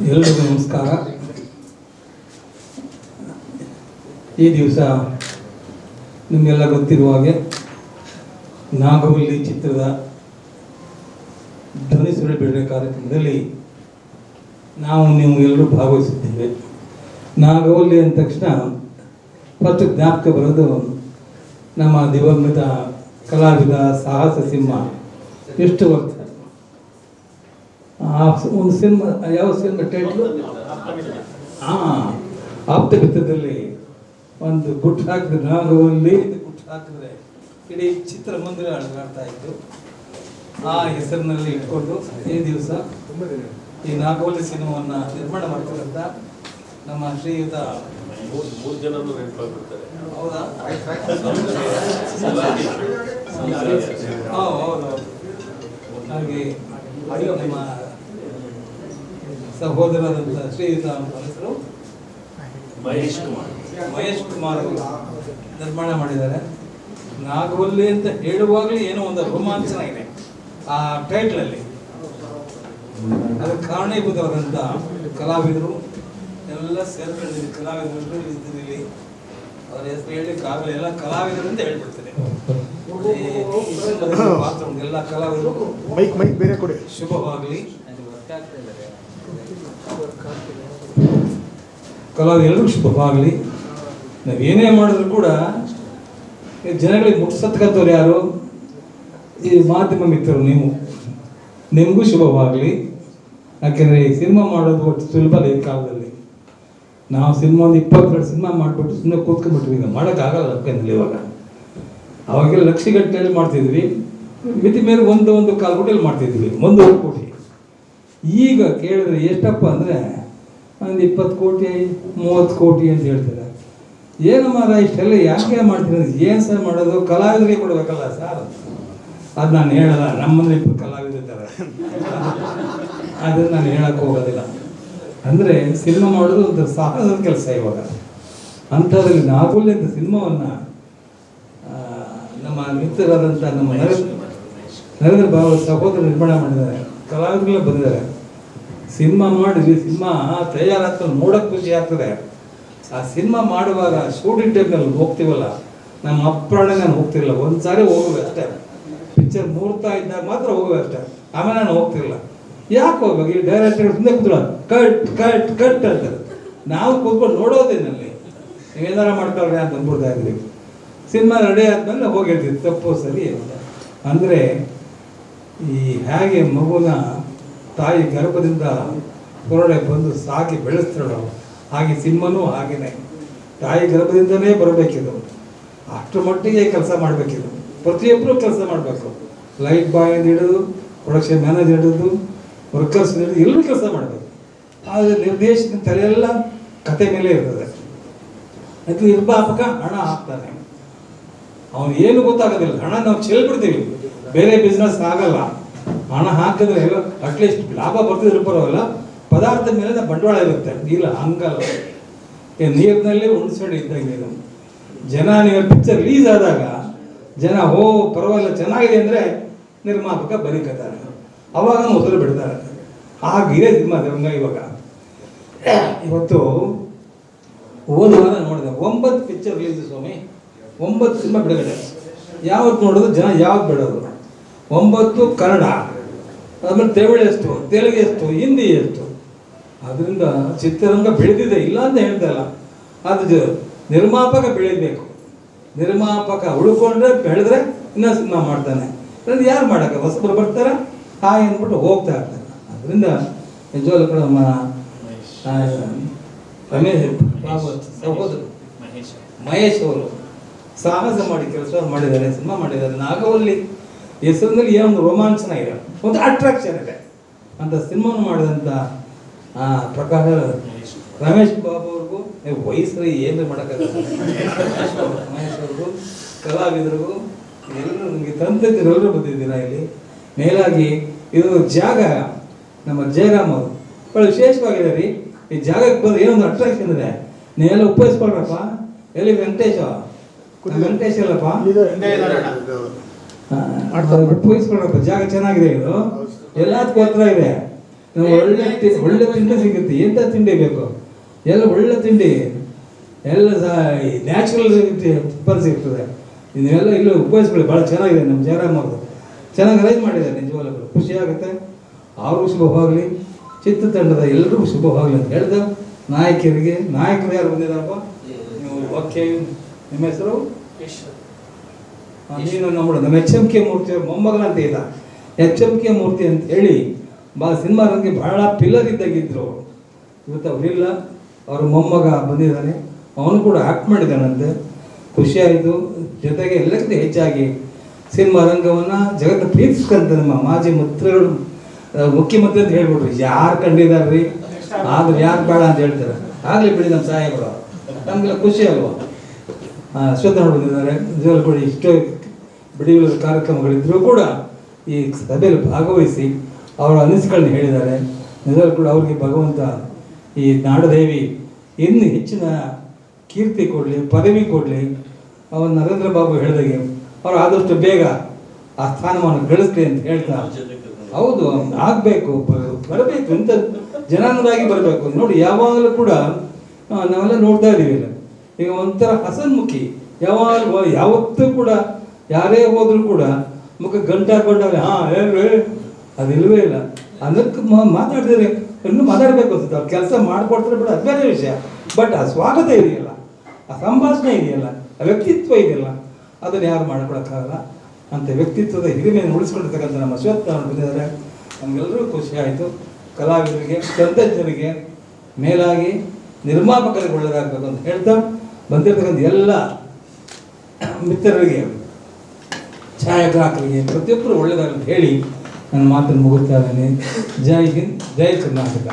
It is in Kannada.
ಎಲ್ರಿಗೂ ನಮಸ್ಕಾರ. ಈ ದಿವಸ ನಿಮಗೆಲ್ಲ ಗೊತ್ತಿರುವ ಹಾಗೆ ನಾಗವಲ್ಲಿ ಚಿತ್ರದ ಧ್ವನಿ ಸುಳಿ ಕಾರ್ಯಕ್ರಮದಲ್ಲಿ ನಾವು ನೀವು ಎಲ್ಲರೂ ಭಾಗವಹಿಸಿದ್ದೇವೆ. ನಾಗವಲ್ಲಿ ಅಂದ ತಕ್ಷಣ ಫಸ್ಟ್ ಜ್ಞಾಪಕ ಬರೋದು ನಮ್ಮ ದಿವಂಗತ ಕಲಾವಿದ ಸಾಹಸ ಸಿಂಹ. ಎಷ್ಟು ವರ್ಷ? ಆ ಒಂದು ಸಿನಿಮಾ ಯಾವ ಸಿನಿಮಾ ಟೈಟ್ಲು ಹಾಂ ಆಪ್ತಮಿತ್ರದಲ್ಲಿ ಒಂದು ಗುಟ್ಟು ಹಾಕಿದ್ರೆ ನಾಗವಲ್ಲಿ ಗುಟ್ಟು ಹಾಕಿದ್ರೆ ಇಡೀ ಚಿತ್ರಮಂದಿರ ಅಳಗಾಡ್ತಾ ಇತ್ತು. ಆ ಹೆಸರಿನಲ್ಲಿ ಇಟ್ಕೊಂಡು ಈ ದಿವಸ ಈ ನಾಗೋಲಿ ಸಿನಿಮಾವನ್ನು ನಿರ್ಮಾಣ ಮಾಡ್ತಿರಂತ ನಮ್ಮ ಶ್ರೀಯುತ ಮೂರು ಜನ ಹೌದಾ? ಹೌದು ಹೌದು. ಹಾಗೆ ನಮ್ಮ ಸಹೋದರರಾದಂಥ ಶ್ರೀಯುತ ಹೆಸರು ಮಹೇಶ್ ಕುಮಾರ್. ಮಹೇಶ್ ಕುಮಾರ್ ಅವರು ನಿರ್ಮಾಣ ಮಾಡಿದ್ದಾರೆ. ನಾಗವಲ್ಲಿ ಅಂತ ಹೇಳುವಾಗಲೇ ಏನೋ ಒಂದು ರೋಮಾಂಚನ ಇದೆ ಆ ಟೈಟ್ಲಲ್ಲಿ ಅದಕ್ಕೆ ಕಾರಣೀಭೂತವಾದಂಥ ಕಲಾವಿದರು. ಎಲ್ಲ ಸೇರ್ಕೊಂಡಿದ್ದೀವಿ ಕಲಾವಿದರು ಇದ್ದೀವಿ ಅವರ ಹೆಸರು ಹೇಳಲಿಕ್ಕೆ ಆಗಲ್ಲ. ಎಲ್ಲ ಕಲಾವಿದರು ಅಂತ ಹೇಳ್ಬಿಡ್ತಾರೆ ಪಾತ್ರ. ಎಲ್ಲ ಕಲಾವಿದರು. ಮೈಕ್ ಮೈಕ್ ಬೇರೆ ಕೊಡಿ. ಶುಭವಾಗಲಿ. ಕಲಾವಿದ ಎಲ್ರಿಗೂ ಶುಭವಾಗಲಿ. ನಾವು ಏನೇ ಮಾಡಿದ್ರು ಕೂಡ ಜನಗಳಿಗೆ ಮುಟ್ಸತ್ಕಂತವ್ರು ಯಾರು? ಈ ಮಾಧ್ಯಮ ಮಿತ್ರರು ನೀವು. ನಿಮಗೂ ಶುಭವಾಗಲಿ. ಯಾಕೆಂದರೆ ಈ ಸಿನಿಮಾ ಮಾಡೋದು ಒಟ್ಟು ಸುಲಭ ಈ ಕಾಲದಲ್ಲಿ. ನಾವು ಸಿನಿಮಾ ಒಂದು ಇಪ್ಪತ್ತೆರಡು ಸಿನಿಮಾ ಮಾಡಿಬಿಟ್ಟು ಸುಮ್ಮನೆ ಕೂತ್ಕೊಂಡ್ಬಿಟ್ವಿ. ಈಗ ಮಾಡೋಕ್ಕಾಗಲ್ಲ ಅದಕ್ಕೆಂದ್ರೆ ಇವಾಗ. ಅವಾಗೆಲ್ಲ ಲಕ್ಷಗಟ್ಟಲೆ ಮಾಡ್ತಿದ್ವಿ. ಮಿತಿ ಮೇಲೆ ಒಂದು ಒಂದು ಕಾಲು ಕೋಟಿಯಲ್ಲಿ ಮಾಡ್ತಿದ್ವಿ. ಒಂದು ಕೋಟಿ ಈಗ ಕೇಳಿದ್ರೆ ಎಷ್ಟಪ್ಪ ಅಂದರೆ ಒಂದು ಇಪ್ಪತ್ತು ಕೋಟಿ, ಮೂವತ್ತು ಕೋಟಿ ಅಂತ ಹೇಳ್ತಾರೆ. ಏನು ಮಾರ ಇಷ್ಟೆಲ್ಲ ಯಾಕೆ ಮಾಡ್ತೀರ ಏನು ಸರ್ ಮಾಡೋದು? ಕಲಾವಿದರಿಗೆ ಕೊಡಬೇಕಲ್ಲ ಸರ್. ಅದು ನಾನು ಹೇಳಲ್ಲ, ನಮ್ಮಲ್ಲಿ ಇಬ್ಬರು ಕಲಾವಿದಿದ್ದಾರೆ ಅದನ್ನು ನಾನು ಹೇಳಕ್ಕೆ ಹೋಗೋದಿಲ್ಲ. ಅಂದರೆ ಸಿನಿಮಾ ಮಾಡೋದು ಒಂದು ಸಾಹಸದ ಕೆಲಸ ಇವಾಗ. ಅಂಥದ್ರಲ್ಲಿ ನಾಗುಲ್ಯ ಅಂತ ಸಿನಿಮಾವನ್ನು ನಮ್ಮ ಮಿತ್ರರಾದಂಥ ನಮ್ಮ ನರೇಂದ್ರ ನರೇಂದ್ರ ಬಾಬು ಸಹೋದರ ನಿರ್ಮಾಣ ಮಾಡಿದ್ದಾರೆ. ಕಲಾವಿದರೆಲ್ಲ ಬಂದಿದ್ದಾರೆ. ಸಿನಿಮಾ ಮಾಡಿದ್ವಿ ಸಿನಿಮಾ ತಯಾರಾದ ನೋಡೋಕೆ ಖುಷಿ ಆಗ್ತದೆ. ಆ ಸಿನಿಮಾ ಮಾಡುವಾಗ ಶೂಟಿಂಗ್ ಟೈಮ್ನಲ್ಲಿ ಹೋಗ್ತೀವಲ್ಲ, ನಮ್ಮ ಅಪ್ರಾಣ ನಾನು ಹೋಗ್ತಿರಲಿಲ್ಲ. ಒಂದು ಸಾರಿ ಹೋಗುವೆ ಅಷ್ಟೇ. ಪಿಕ್ಚರ್ ಮೂರ್ತಾ ಇದ್ದಾಗ ಮಾತ್ರ ಹೋಗುವೆ ಅಷ್ಟೇ. ಆಮೇಲೆ ನಾನು ಹೋಗ್ತಿರಲಿಲ್ಲ. ಯಾಕೆ ಹೋಗ್ಬೇಕು? ಈ ಡೈರೆಕ್ಟರ್ ಸುಮ್ಮನೆ ಕೂತ್ಕೊಳ್ಳ ಕಟ್ ಕಟ್ ಕಟ್ ಅಂತ ನಾವು ಕೂತ್ಕೊಂಡು ನೋಡೋದೇನಲ್ಲಿ ನೀವೇನಾರ ಮಾಡ್ಕೊಳ್ರಿ ಅಂತ ಅಂದ್ಬಿಡ್ತಾ ಇದ್ರಿ. ಸಿನಿಮಾ ರೆಡಿ ಆದ್ಮೇಲೆ ಹೋಗಿರ್ತೀವಿ. ತಪ್ಪು ಸರಿ ಅಂದರೆ ಈ ಹೇಗೆ ಮಗುನ ತಾಯಿ ಗರ್ಭದಿಂದ ಹೊರಡೆ ಬಂದು ಸಾಕಿ ಬೆಳೆಸ್ತಾಳು ಹಾಗೆ ಸಿನಿಮಾನೂ ಹಾಗೇನೆ. ತಾಯಿ ಗರ್ಭದಿಂದನೇ ಬರಬೇಕಿದು. ಅಷ್ಟು ಮಟ್ಟಿಗೆ ಕೆಲಸ ಮಾಡಬೇಕಿದು. ಪ್ರತಿಯೊಬ್ಬರೂ ಕೆಲಸ ಮಾಡಬೇಕು. ಲೈಟ್ ಬಾಯ್ ಹಿಡಿದು ಪ್ರೊಡಕ್ಷನ್ ಮ್ಯಾನೇಜರ್ ಹಿಡಿದು, ವರ್ಕರ್ಸ್ ಹಿಡಿದು ಎಲ್ಲರೂ ಕೆಲಸ ಮಾಡಬೇಕು. ಆದರೆ ನಿರ್ದೇಶನ ತಲೆಯೆಲ್ಲ ಕತೆ ಮೇಲೆ ಇರ್ತದೆ. ಅದು ನಿರ್ಮಾಪಕ ಹಣ ಹಾಕ್ತಾನೆ. ಅವನು ಏನು ಗೊತ್ತಾಗೋದಿಲ್ಲ. ಹಣ ನಾವು ಚೆಲ್ಬಿಡ್ತೀವಿ. ಬೇರೆ ಬಿಸ್ನೆಸ್ ಆಗಲ್ಲ. ಹಣ ಹಾಕಿದ್ರೆ ಅಟ್ಲೀಸ್ಟ್ ಲಾಭ ಬರ್ತಿದ್ರೆ ಪರವಾಗಿಲ್ಲ. ಪದಾರ್ಥ ಮೇಲೆ ಬಂಡವಾಳ ಇರುತ್ತೆ. ಇಲ್ಲ, ಹಂಗಲ್ಲ. ನೀರಿನಲ್ಲಿ ಒಂದು ಸೈಡ್ ಇದ್ದಂಗೆ ಇದು ಜನ ನೀವು ಪಿಕ್ಚರ್ ರಿಲೀಸ್ ಆದಾಗ ಜನ, ಓ, ಪರವಾಗಿಲ್ಲ, ಚೆನ್ನಾಗಿದೆ ಅಂದರೆ ನಿರ್ಮಾಪಕ ಬರೀಕತ್ತಾರೆ. ಅವಾಗ ಮೊದಲು ಬಿಡ್ತಾರೆ. ಹಾಗಿದೆ ಸಿನಿಮಾ ಇವಾಗ. ಇವತ್ತು ಹೋದ ವಾರ ನೋಡಿದೆ. ಒಂಬತ್ತು ಪಿಕ್ಚರ್ ರಿಲೀಸ್ ಸ್ವಾಮಿ. ಒಂಬತ್ತು ಸಿನಿಮಾ ಬಿಡುಗಡೆ. ಯಾವತ್ತು ನೋಡೋದು? ಜನ ಯಾವ್ದು ಬಿಡೋದು? ಒಂಬತ್ತು ಕನ್ನಡ ಆಮೇಲೆ ತಮಿಳು ಎಷ್ಟು ತೆಲುಗು ಎಷ್ಟು ಹಿಂದಿ ಎಷ್ಟು. ಅದರಿಂದ ಚಿತ್ರರಂಗ ಬೆಳೆದಿದೆ ಇಲ್ಲ ಅಂತ ಹೇಳ್ತಾ ಇಲ್ಲ. ಅದು ನಿರ್ಮಾಪಕ ಬೆಳಿಬೇಕು ನಿರ್ಮಾಪಕ ಉಳ್ಕೊಂಡ್ರೆ ಬೆಳೆದ್ರೆ ಇನ್ನೂ ಸಿನಿಮಾ ಮಾಡ್ತಾನೆ. ಅದ್ರಿಂದ ಯಾರು ಮಾಡಕ್ಕೆ? ಹೊಸಬರು ಬರ್ತಾರೆ? ಹಾಯ್ ಅಂದ್ಬಿಟ್ಟು ಹೋಗ್ತಾ ಇರ್ತಾರೆ ಅದರಿಂದ ನಿಜವಾಗ್ಲೂ ಕೂಡ ನಮ್ಮ ರಮೇಶ್ ಸಹೋದರು ಸಹೋದರ ಮಹೇಶ್ ಅವರು. ಸಾಹಸ ಮಾಡಿ ಕೆಲಸ ಮಾಡಿದ್ದಾರೆ ಸಿನಿಮಾ ಮಾಡಿದ್ದಾರೆ. ನಾಗವಲ್ಲಿ ಹೆಸರಿನಲ್ಲಿ ಏನೋ ಒಂದು ರೋಮಾಂಚನ ಇದೆ. ಒಂದು ಅಟ್ರಾಕ್ಷನ್ ಇದೆ. ಅಂತ ಸಿನಿಮಾನು ಮಾಡಿದಂಥ ಆ, ಪ್ರಕಾಶ ರಮೇಶ್. ಬಾಬು ಅವ್ರಿಗೂ ನೀವು ವಯಸ್ಸು ಏನು ಮಾಡೋಕ್ಕಾಗಲ್ಲ. ರಮೇಶ್ ಅವ್ರಿಗೂ ಕಲಾವಿದರಿಗೂ ಎಲ್ಲರೂ ನಮಗೆ ತಂತ್ರಜ್ಞರೆಲ್ಲರೂ ಬಂದಿದ್ದೀರಾ ಇಲ್ಲಿ? ಮೇಲಾಗಿ ಇದು ಜಾಗ ನಮ್ಮ ಜಯರಾಮ್ ಅವರು. ಭಾಳ ವಿಶೇಷವಾಗಿದೆ ರೀ. ಈ ಜಾಗಕ್ಕೆ ಬಂದು ಏನೊಂದು ಅಟ್ರಾಕ್ಷನ್ ಇದೆ. ನೀವೆಲ್ಲ ಉಪಯೋಗಿಸ್ಕೊಳ್ರಪ್ಪ. ಎಲ್ಲಿ ವೆಂಕಟೇಶ? ವೆಂಕಟೇಶ ವೆಂಕಟೇಶ್ ಅಲ್ಲಪ್ಪ ಇದು ಉಪಯೋಗಿಸ್ಕೊಳ್ರಪ್ಪ ಜಾಗ ಚೆನ್ನಾಗಿದೆ ಇದು. ಎಲ್ಲದಕ್ಕೂ ಹತ್ರ ಇದೆ. ನಾವು ಒಳ್ಳೆ ಒಳ್ಳೆ ತಿಂಡಿ ಸಿಗುತ್ತೆ. ಎಂಥ ತಿಂಡಿ ಬೇಕು? ಎಲ್ಲ ಒಳ್ಳೆ ತಿಂಡಿ. ಎಲ್ಲ ನ್ಯಾಚುರಲ್ ತುಪ್ಪ ಸಿಗ್ತದೆ. ನೀವೆಲ್ಲ ಇಲ್ಲೂ ಉಪಯೋಗಿಸ್ಕೊಳ್ಳಿ. ಭಾಳ ಚೆನ್ನಾಗಿದೆ ನಮ್ಮ ಜಯರಾಮ್ ಅವರು ಚೆನ್ನಾಗಿ ಅರೇಂಜ್ ಮಾಡಿದ್ದಾರೆ ನಿಜವಾಗ್ಲೂ. ಖುಷಿ ಆಗುತ್ತೆ. ಅವ್ರಿಗೂ ಶುಭವಾಗಲಿ ಚಿತ್ರತಂಡದ ಎಲ್ಲರಿಗೂ ಶುಭವಾಗಲಿ ಅಂತ ಹೇಳ್ದೆ. ನಾಯಕರಿಗೆ ನಾಯಕರು ಯಾರು ಬಂದಿದ್ದಾರಪ್ಪ? ನೀವು ಓಕೆ. ನಿಮ್ಮ ಹೆಸರು? ನೀನು ನಮ್ಮ ನಮ್ಮ ಎಚ್ ಎಂ ಕೆ ಮೂರ್ತಿ ಮೊಮ್ಮಗನ ಅಂತ ಇಲ್ಲ. ಎಚ್ ಎಂ ಕೆ ಮೂರ್ತಿ ಅಂತ ಹೇಳಿ ಬಾ, ಸಿನಿಮಾ ರಂಗಿ ಬಹಳ ಪಿಲ್ಲರ್ ಇದ್ದಾಗಿದ್ದರು ಇವತ್ತು ಅವರಿಲ್ಲ. ಅವ್ರ ಮೊಮ್ಮಗ ಬಂದಿದ್ದಾನೆ. ಅವನು ಕೂಡ ಆ್ಯಕ್ಟ್ ಮಾಡಿದ್ದಾನಂತೆ. ಖುಷಿಯಾಯಿತು. ಜೊತೆಗೆ ಎಲ್ಲಕ್ಕಿಂತ ಹೆಚ್ಚಾಗಿ ಸಿನಿಮಾ ರಂಗವನ್ನು ಜಗತ್ತು ಪ್ರೀತಿಸ್ಕಂತ ನಮ್ಮ ಮಾಜಿ ಮಂತ್ರಿಗಳು ಮುಖ್ಯಮಂತ್ರಿ ಅಂತ ಹೇಳ್ಬಿಟ್ರಿ. ಯಾರು ಕಂಡಿದ್ದಾರೆ ಆದ್ರೆ ಯಾರು ಬೇಡ ಅಂತ ಹೇಳ್ತಾರೆ. ಆಗಲಿ ಬಿಡಿ ನಮ್ಮ ಸಹಾಯಗಳು ನಮಗೆಲ್ಲ ಖುಷಿ ಅಲ್ವಾ? ಅಶ್ವತ್ಥ ಬಂದಿದ್ದಾರೆ. ನಿಜವಾಗ್ಲೂ ಕೂಡ. ಇಷ್ಟು ಬಿಡುಗಡೆ ಕಾರ್ಯಕ್ರಮಗಳಿದ್ದರೂ ಕೂಡ ಈ ಸಭೆಯಲ್ಲಿ ಭಾಗವಹಿಸಿ ಅವರ ಅನಿಸಿಕೆಗಳನ್ನ ಹೇಳಿದ್ದಾರೆ. ನಿಜವಾಗ್ಲೂ ಕೂಡ ಅವರಿಗೆ ಭಗವಂತ ಈ ನಾಡದೇವಿ ಇನ್ನು ಹೆಚ್ಚಿನ ಕೀರ್ತಿ ಕೊಡಲಿ, ಪದವಿ ಕೊಡಲಿ. ಅವನು ನರೇಂದ್ರ ಬಾಬು ಹೇಳಿದಾಗೆ ಅವರು ಆದಷ್ಟು ಬೇಗ ಆ ಸ್ಥಾನಮಾನ ಗಳಿಸ್ಲಿ ಅಂತ ಹೇಳ್ತಾ ಹೌದು ಆಗಬೇಕು ಬರಬೇಕು ಅಂತ ಜನಾಂಗದಾಗಿ ಬರಬೇಕು ನೋಡಿ ಯಾವಾಗಲೂ ಕೂಡ ನಾವೆಲ್ಲ ನೋಡ್ತಾ ಇದ್ದೀವಿ ಈಗ ಒಂಥರ ಹಸನ್ಮುಖಿ ಯಾವಾಗ ಯಾವತ್ತೂ ಕೂಡ ಯಾರೇ ಹೋದರೂ ಕೂಡ ಮುಖ ಗಂಟೆ ಹಾಕೊಂಡಾಗ ಹಾ, ಹೇಳ್ರಿ. ಅದಿಲ್ವೇ ಇಲ್ಲ. ಅದಕ್ಕೆ ಮಾತಾಡಿದ್ರೆ ಇನ್ನೂ ಮಾತಾಡಬೇಕು ಅನ್ಸುತ್ತೆ. ಅವ್ರು ಕೆಲಸ ಮಾಡಿಕೊಡ್ತಾರೆ ಬಿಡ, ಅದು ಬೇರೆ ವಿಷಯ. ಬಟ್ ಆ ಸ್ವಾಗತ ಇದೆಯಲ್ಲ, ಆ ಸಂಭಾಷಣೆ ಇದೆಯಲ್ಲ, ಆ ವ್ಯಕ್ತಿತ್ವ ಇದೆಯಲ್ಲ, ಅದನ್ನು ಯಾರು ಮಾಡ್ಕೊಳಕ್ಕಾಗಲ್ಲ. ಅಂತ ವ್ಯಕ್ತಿತ್ವದ ಹಿರಿಮೆಯನ್ನು ಉಳಿಸ್ಕೊಂಡಿರ್ತಕ್ಕಂಥ ನಮ್ಮ ಅವರು ಬಂದಿದ್ದಾರೆ. ನಮಗೆಲ್ಲರೂ ಖುಷಿ ಆಯಿತು. ಕಲಾವಿದರಿಗೆ, ತಂತ್ರಜ್ಞರಿಗೆ, ಮೇಲಾಗಿ ನಿರ್ಮಾಪಕರಿಗೆ ಒಳ್ಳೆಯದಾಗಬೇಕು ಅಂತ ಹೇಳ್ತಾ ಬಂದಿರತಕ್ಕಂಥ ಎಲ್ಲ ಮಿತ್ರರಿಗೆ ಛಾಯಾಗ್ರಾಹಕರಿಗೆ ಪ್ರತಿಯೊಬ್ಬರು ಒಳ್ಳೆಯದಾಗಲಿ ಅಂತ ಹೇಳಿ ನನ್ನ ಮಾತನ್ನು ಮುಗಿಸ್ತಾ ಇದ್ದೇನೆ. ಜೈ ಹಿಂದ್ ಜೈ ಕರ್ನಾಟಕ.